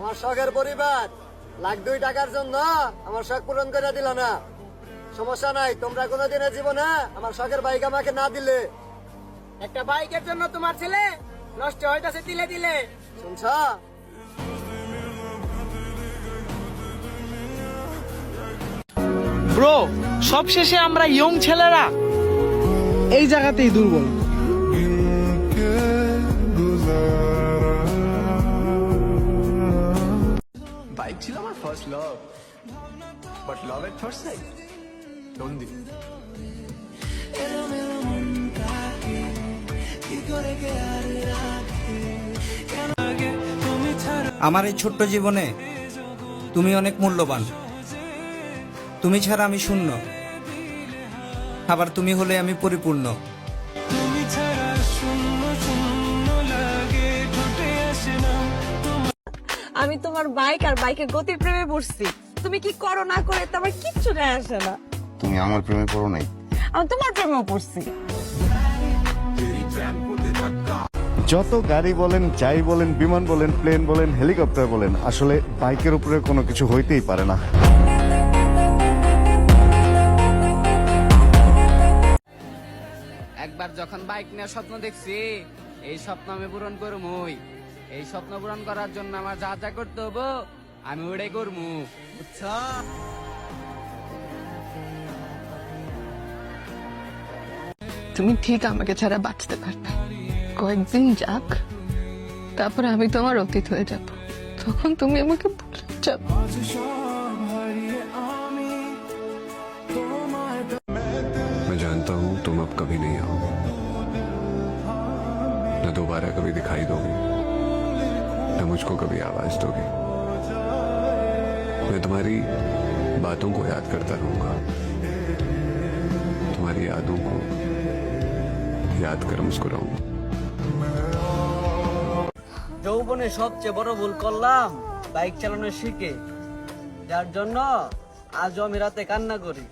আমার শখের পরিবার। লাখ দুই টাকার জন্য আমার শখ পূরণ করে দিল না। সমস্যা নাই তোমরা কোনোদিনের জীবনে আমার শখের বাইক আমাকে না দিলে। একটা বাইকের জন্য তোমার ছেলে নষ্ট হইতাছে দিলে দিলে শুনছ? ব্রো সবশেষে আমরা ইয়ং ছেলেরা এই জায়গাতেই দুর্বল। বাইক ছিল আমার first love but love at first sight don't দি আমার এই ছোট্ট জীবনে তুমি অনেক মূল্যবান। তুমি ছাড়া আমি শূন্য। আবার তুমি হলে আমি পরিপূর্ণ। আমি তোমার বাইক আর বাইকের গতির প্রেমে পড়ছি। তুমি কি করো না করে তোমার কিচ্ছু যায় আসে না। তুমি আমার প্রেমে পড়ো নাই? আমি তোমার প্রেমেও পড়ছি। যত গাড়ি বলেন যাই বলেন বিমান বলেন প্লেন বলেন হেলিকপ্টার বলেন আসলে বাইকের উপরে কোনো কিছু হইতেই পারে না। একবার যখন বাইক নেওয়ার স্বপ্ন দেখছি এই স্বপ্ন আমি পূরণ করমুই। এই স্বপ্ন পূরণ করার জন্য আমার যা যা করতে হবো আমি ওটাই করমু বুঝছো তুমি ঠিক আমাকে ছাড়া বাঁচতে পারবে কয়েকদিন যাক তারপরে আমি তোমার অতীত হয়ে যাব তখন তুমি আমাকে ভুলে যাবে मैं जानता हूँ तुम अब कभी नहीं आओगे न दोबारा कभी दिखाई दोगे न मुझको कभी आवाज दोगे मैं तुम्हारी बातों को याद करता रहूंगा तुम्हारी यादों को याद कर मुस्कुराऊंगा যৌবনে সবচেয়ে বড় ভুল করলাম বাইক চালানো শিখে যার জন্য আজও আমি রাতে কান্না করি